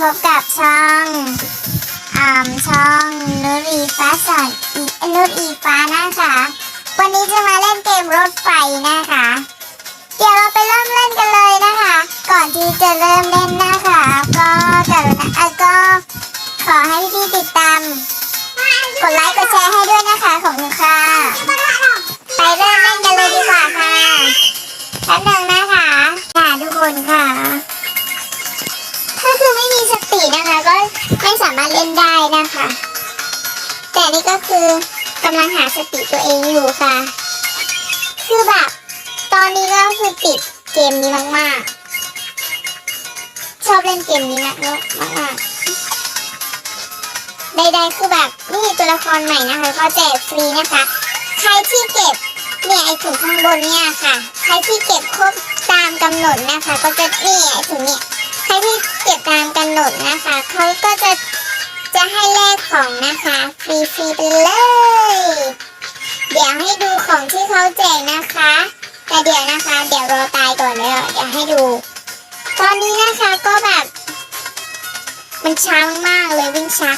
พบกับช่องอ่าช่องนุรีฟ้าสอนอีนุรีฟ้านะคะ วันนี้จะมาเล่นเกมรถไฟนะคะ เดี๋ยวเราไปเริ่มเล่นกันเลยนะคะ ก่อนที่จะเริ่มเล่นนะคะ ก็กรุณาอะก็ขอให้พี่ติดตาม กดไลค์กดแชร์ให้ด้วยนะคะ เล่นได้นะคะแต่นี่ก็คือกำลังหาสติตัวเองอยู่ค่ะ คือแบบตอนนี้ก็คือติดเกมนี้มากๆ ชอบเล่นเกมนี้มากมากๆใดๆคือแบบนี่ตัวละครใหม่นะคะเขาแจกฟรีนะคะ ใครที่เก็บเนี่ยไอถุงข้างบนเนี่ยค่ะ ใครที่เก็บครบตามกำหนดนะคะ ก็จะนี่ไอถุงเนี่ยใครที่เก็บตามกำหนดนะคะเขาก็จะ จะให้แลกของนะคะฟรีๆไปเลย เดี๋ยวให้ดูของที่เขาแจกนะคะ แต่เดี๋ยวนะคะ เดี๋ยวรอตายก่อนเดี๋ยวเดี๋ยวให้ดู ตอนนี้นะคะก็แบบ มันช้ามากเลยวิ่งช้า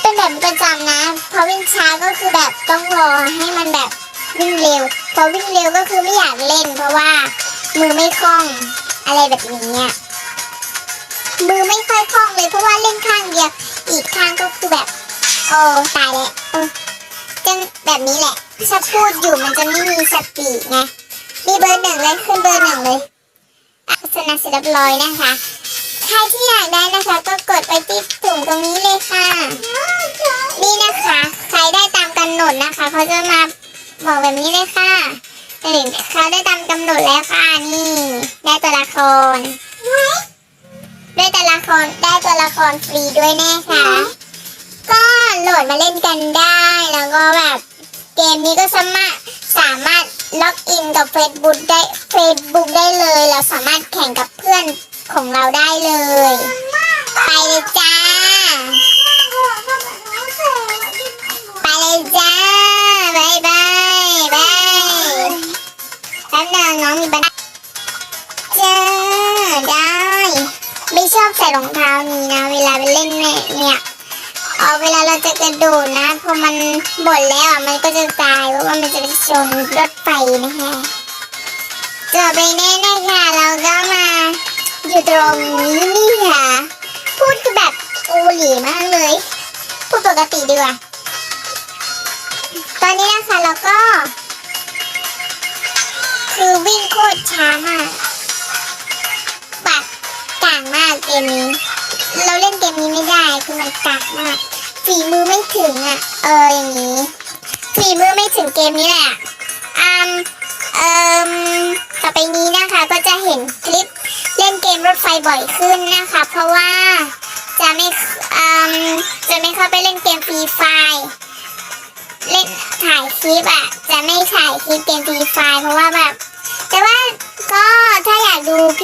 เป็นแบบประจำนะ เพอวิ่งช้าก็คือแบบต้องรอให้มันแบบวิ่งเร็ว พอวิ่งเร็วก็คือไม่อยากเล่น เพราะว่ามือไม่คล่องอะไรแบบนี้มือไม่ค่อยคล่องเลยเพราะว่าเล่นข้างเดียว อีกข้างก็คือแบบโอ้ตายแล้วเออจังแบบนี้แหละถ้าพูดอยู่มันจะไม่มีสติไงมีเบอร์หนึ่งเลยขึ้นเบอร์หนึ่งเลยอะโฆษณาเสร็จเรียบร้อยนะคะใครที่อยากได้นะคะก็กดไปที่ถุงตรงนี้เลยค่ะ นี่นะคะ ใครได้ตามกำหนดนะคะเขาจะมาบอกแบบนี้เลยค่ะหนึ่งเขาได้ตามกำหนดแล้วค่ะนี่ ได้ตัวละคร ได้ตัวละครได้ตัวละครฟรีด้วยแน่ค่ะ ก็โหลดมาเล่นกันได้แล้วก็แบบเกมนี้ก็สามารถสามารถล็อกอินกับ Facebook ได้ Facebook ได้เลยเราสามารถแข่งกับเพื่อนของเราได้เลย ไปเลยจ้า อบใส่รองเท้านี้นะ เวลาไปเล่นเนี่ยเอาเวลาเราจะกระโดดนะพอมันหมดแล้วอะมันก็จะตายเพราะว่ามันจะไปชนรถไฟนะคะจบไปแน่นะคะเราก็มาอยู่ตรงนี้นี่ค่ะพูดคือแบบโอหลีมากเลยพูดปกติดีกว่าตอนนี้นะคะเราก็ คือวิ่งโคตรช้ามากางมากเกมนี้ เราเล่นเกมนี้ไม่ได้คือมันกักมากฝีมือไม่ถึงอะ เอออย่างนี้ฝีมือไม่ถึงเกมนี้แหละอืมเอ่มต่อไปนี้นะคะก็จะเห็นคลิปเล่นเกมรถไฟบ่อยขึ้นนะคะ เพราะว่าจะไม่อืมจะไม่เข้าไปเล่นเกมฟรีไฟเล่นถ่ายคลิปอะ จะไม่ถ่ายคลิปเกมฟรีไฟเพราะว่าแบบ แต่ว่าก็ถ้าอยากดูพี่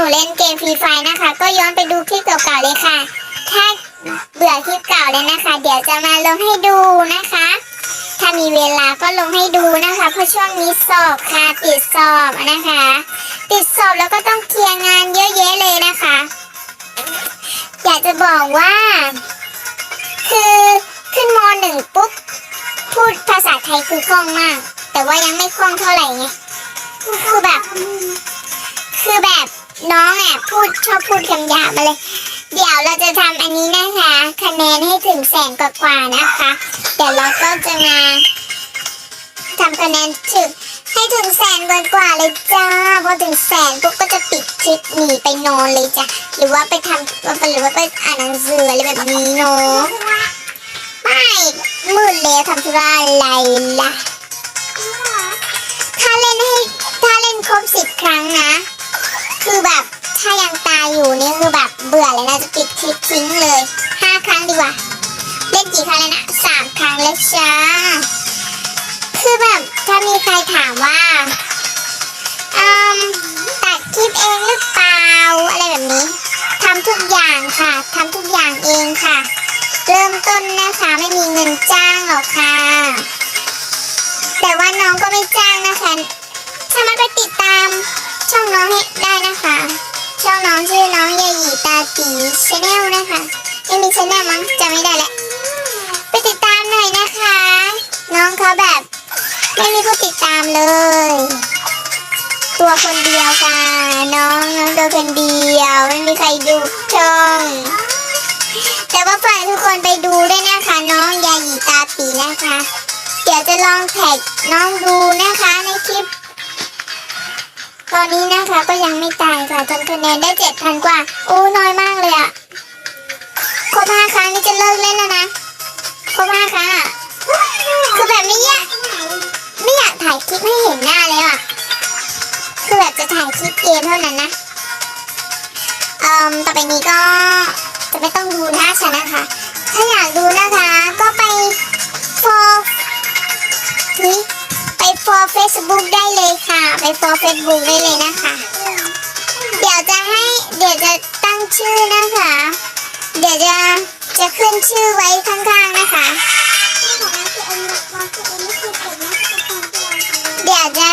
หนูเล่นเกมฟรีไฟนะคะ ก็ย้อนไปดูคลิปเก่าๆเลยค่ะ ถ้าเบื่อคลิปเก่าเลยนะคะ เดี๋ยวจะมาลงให้ดูนะคะ ถ้ามีเวลาก็ลงให้ดูนะคะ เพราะช่วงนี้สอบค่ะติดสอบนะคะ ติดสอบแล้วก็ต้องเคลียร์งานเยอะแยะเลยนะคะ อยากจะบอกว่า คือขึ้นมหนึ่งปุ๊บพูดภาษาไทยคือคล่องมาก แต่ว่ายังไม่คล่องเท่าไหร่ไงคือแบบ คือแบบ น้องอะพูดชอบพูดคำหยาบมาเลย เดี๋ยวเราจะทำอันนี้นะคะ คะแนนให้ถึงแสนกว่าๆนะคะ เดี๋ยวเราก็จะมาทำคะแนนถึงให้ถึงแสนกว่าๆเลยจ้าพอถึงแสนปุ๊บก็จะปิดคลิปหนีไปนอนเลยจ้ะหรือว่าไปทำหรือว่าไปอ่านหนังสืออะไรแบบนี้เนาะไม่มืดแล้วทำธุระอะไรล่ะถ้าเล่นให้ถ้าเล่นครบสิบครั้งนะ คือแบบถ้ายังตายอยู่นี่คือแบบเบื่อเลยนะจะปิดคลิปทิ้งเลยห้าครั้งดีกว่า เล่นกี่ครั้งแล้วนะสามครั้งแล้วจ้าคือแบบถ้ามีใครถามว่าอืมตัดคลิปเองหรือเปล่าอะไรแบบนี้ทำทุกอย่างค่ะทำทุกอย่างเองค่ะ เริ่มต้นนะคะไม่มีเงินจ้างหรอกค่ะ แต่ว่าน้องก็ไม่จ้างนะคะสามารถไปติดตาม ช่องน้องให้ได้นะคะ ช่องน้องชื่อน้องยายีตาตีชแนลมั้งจำไม่ได้แหละไปติดตามหน่อยนะคะ น้องเขาแบบไม่มีผู้ติดตามเลย ตัวคนเดียวค่ะ น้องน้องตัวคนเดียว ไม่มีใครดูช่องแต่ว่าฝากทุกคนไปดูด้วยนะคะ น้องยายีตาปีนะคะ เดี๋ยวจะลองแท็กน้องดูนะ ก็ยังไม่ตายค่ะทำคะแนนได้เจ็ดพันกว่า โอ้น้อยมากเลยอะครบห้าครั้งนี่จะเลิกเล่นแล้วนะครบห้าครั้งอะคือแบบไม่อยากไม่อยากถ่ายคลิปให้เห็นหน้าเลยอะคือแบบจะถ่ายคลิปเกมเท่านั้นนะเอ่อต่อไปนี้ก็จะไม่ต้องดูหน้าฉันนะคะ ถ้าอยากดูนะคะ ก็ไป for นี่ไป for Facebook ได้เลยค่ะ ไป for Facebook ได้เลยนะคะ เดี๋ยวจะตั้งชื่อนะคะ เดี๋ยวจะจะขึ้นชื่อไว้ข้างๆนะคะ เดี๋ยวจะ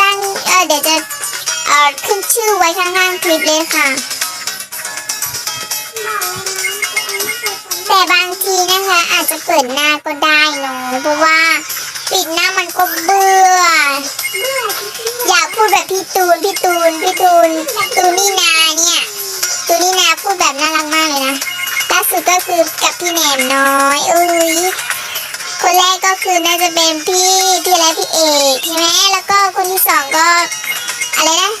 ตั้งเออเดี๋ยวจะเอ่อขึ้นชื่อไว้ข้างๆคลิปเลยค่ะ แต่บางทีนะคะ อาจจะเปิดหน้าก็ได้เนาะเพราะว่าปิดหน้ามันก็เบื่อ อยากพูดแบบพี่ตูน พี่ตูน พี่ตูน ตูนนี่นาเนี่ย ตูนนี่นาพูดแบบน่ารักมากเลยนะ ล่าสุดก็คือกับพี่แหนมน้อยอุ้ยคนแรกก็คือน่าจะเป็นพี่พี่อะไรพี่เอกใช่ไหมแล้วก็คนที่สองก็อะไรนะ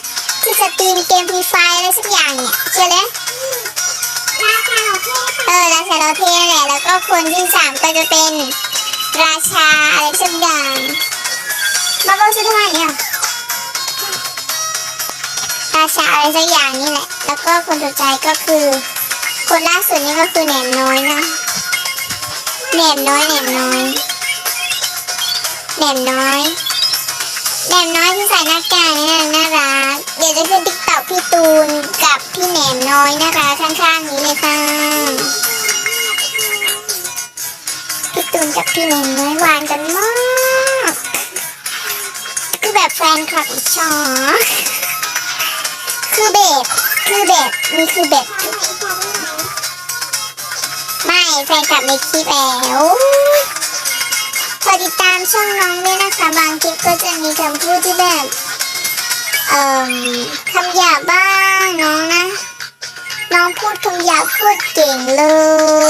ที่สตรีมเกมฟรีไฟอะไรสักอย่างเนี่ยใช่ไหมเออราชาโรเทนแหละแล้วก็คนที่สามก็จะเป็นราชาอะไรสักอย่าง มาบอกชื่อทำไมเนี่ยราชาอะไรสักอย่างนี่แหละ แล้วก็คนสุดท้ายก็คือ คนล่าสุดนี่ก็คือแหนมน้อยนะแหนมน้อยแหนมน้อยแหนมน้อยแหนมน้อยที่ใส่หน้ากากนี่น่ารัก เดี๋ยวจะขึ้นติ๊กต็อกพี่ตูนกับพี่แหนมน้อยนะคะข้างๆนี้เลยค่ะพี่ตูนกับพี่แหนมน้อยหวานกันมาก แบบแฟนคลับอิจฉาคือแบบคือแบบนี่คือแบบไม่แฟนคลับในคลิปแล้วขอติดตามช่องน้องด้วยนะคะ บางคลิปก็จะมีคำพูดที่แบบเอ่อคำหยาบบ้างน้องนะ น้องพูดคำหยาบพูดเก่งเล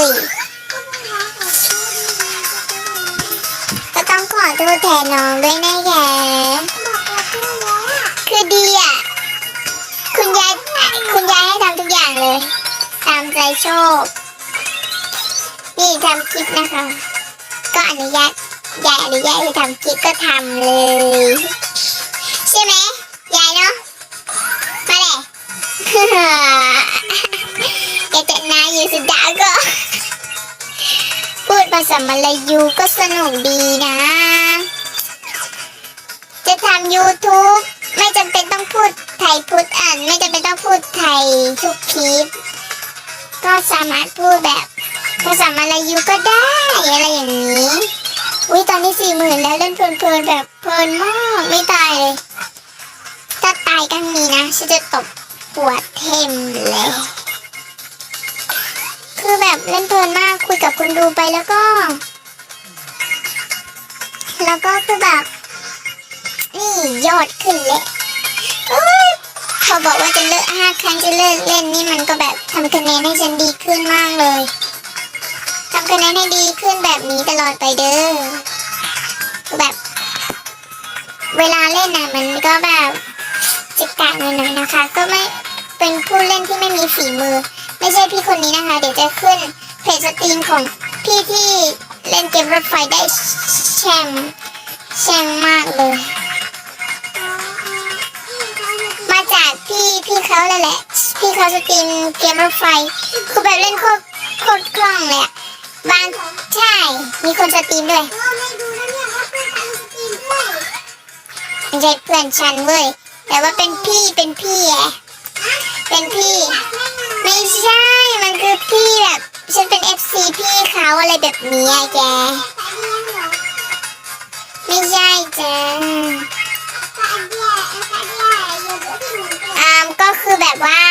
ยก็ต้องขอโทษแทนน้องด้วยนะแกคือ เลยตามใจชอบนี่ทำคลิปนะคะ ก็อนุญาตยายอนุญาตให้ทำคลิปก็ทำเลย ใช่ไหมยายเนาะมาเลยแกจนาอยู่สุดาก็ พูดภาษามาลายูก็สนุกดีนะ จะทำ YouTube ไม่จำเป็นต้องพูด ไทยพูดอ่านไม่จำเป็นต้องพูดไทยทุกคลิปก็สามารถพูดแบบภาษามาลายูก็ได้อะไรอย่างนี้อุ้ยตอนนี้สี่หมื่นแล้วเล่นเพลินๆแบบเพลินมากไม่ตายเลยถ้าตายกันนี้นะฉันจะตบหัวเทมเลยคือแบบเล่นเพลินมากคุยกับคนดูไปแล้วก็ แล้วก็คือแบบนี่ยอดขึ้นเลย พอบอกว่าจะเลิกห้าครั้งจะเลิกเล่นนี่มันก็แบบทำคะแนนให้ฉันดีขึ้นมากเลยทำคะแนนให้ดีขึ้นแบบนี้ตลอดไปเด้อแบบ เวลาเล่นนะมันก็แบบจิกกัดหน่อยๆนะคะ ก็ไม่เป็นผู้เล่นที่ไม่มีฝีมือ ไม่ใช่พี่คนนี้นะคะ เดี๋ยวจะขึ้นเพจสตรีมของพี่ที่เล่นเกมรถไฟได้แชมแชมมากเลย พี่พี่เขาเลยแหละ พี่เขาสตรีมเกมรถไฟคือแบบเล่นโคตรโคตรคล่องเลยอะบางใช่ มีคนสตรีมด้วยไม่ใช่เพื่อนฉันเว้ยแต่ว่าเป็นพี่เป็นพี่แอะเป็นพี่ ไม่ใช่มันคือพี่แบบฉันเป็นเอฟซีพี่เขาอะไรแบบนี้อะแก ไม่ใช่จ้า ก็คือแบบว่า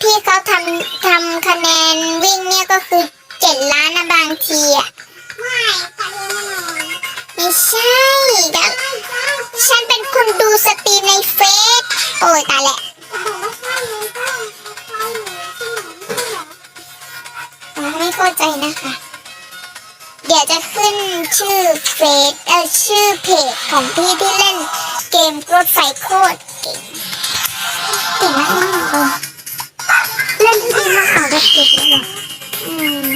พี่เขาทำทำคะแนนวิ่งเนี่ยก็คือเจ็ดล้านนะบางทีอะไม่ตาเรียนแน่นไม่ใช่แล้วฉันเป็นคนดูสตรีมในเฟซโอ้ยตายแหละจะบอกว่าใช่เลยก็ใช่เลยใช่ไหมไม่ใช่เหรออ๋อไม่เข้าใจนะคะ เดี๋ยวจะขึ้นชื่อเฟซเออชื่อเพจของพี่ มรถไฟโคตรเก่งเก่งมากๆเลยเล่นที่ดีมาขอแบบเก่งเลยเหรออืม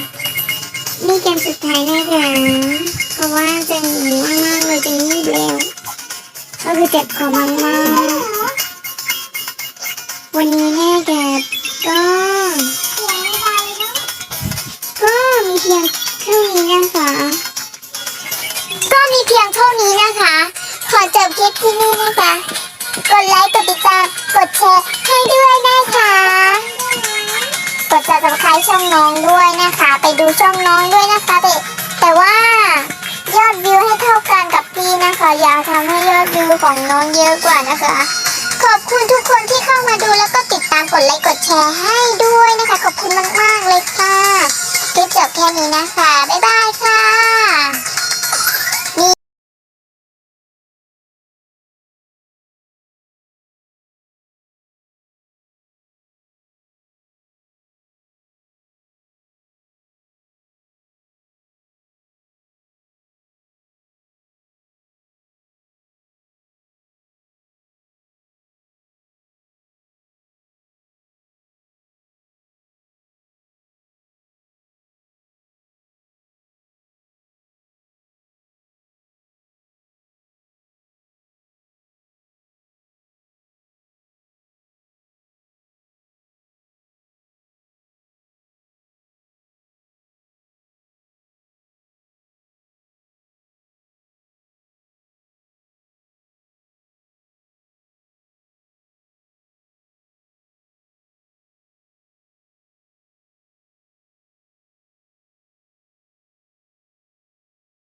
นี่เกมสุดท้ายแล้วนะเพราะว่าจะหนีมากๆเลยจะงีบแล้วก็คือเจ็บคอมากๆวันนี้แน่แกก็เสียงไม่ได้เนะก็มีเพียงเท่านี้นะคะ ก็มีเพียงเท่านี้นะคะ อจบคลิปที่นี่นะคะ กดไลค์ กดติดตาม กดแชร์ให้ด้วยนะคะ กด subscribe ช่องน้องด้วยนะคะ ไปดูช่องน้องด้วยนะคะแต่แต่ว่ายอดวิวให้เท่ากันกับพี่นะคะ อยากทำให้ยอดวิวของน้องเยอะกว่านะคะ ขอบคุณทุกคนที่เข้ามาดูแล้วก็ติดตามกดไลค์ กดแชร์ให้ด้วยนะคะ ขอบคุณมากๆเลยค่ะ คลิปจบแค่นี้นะคะ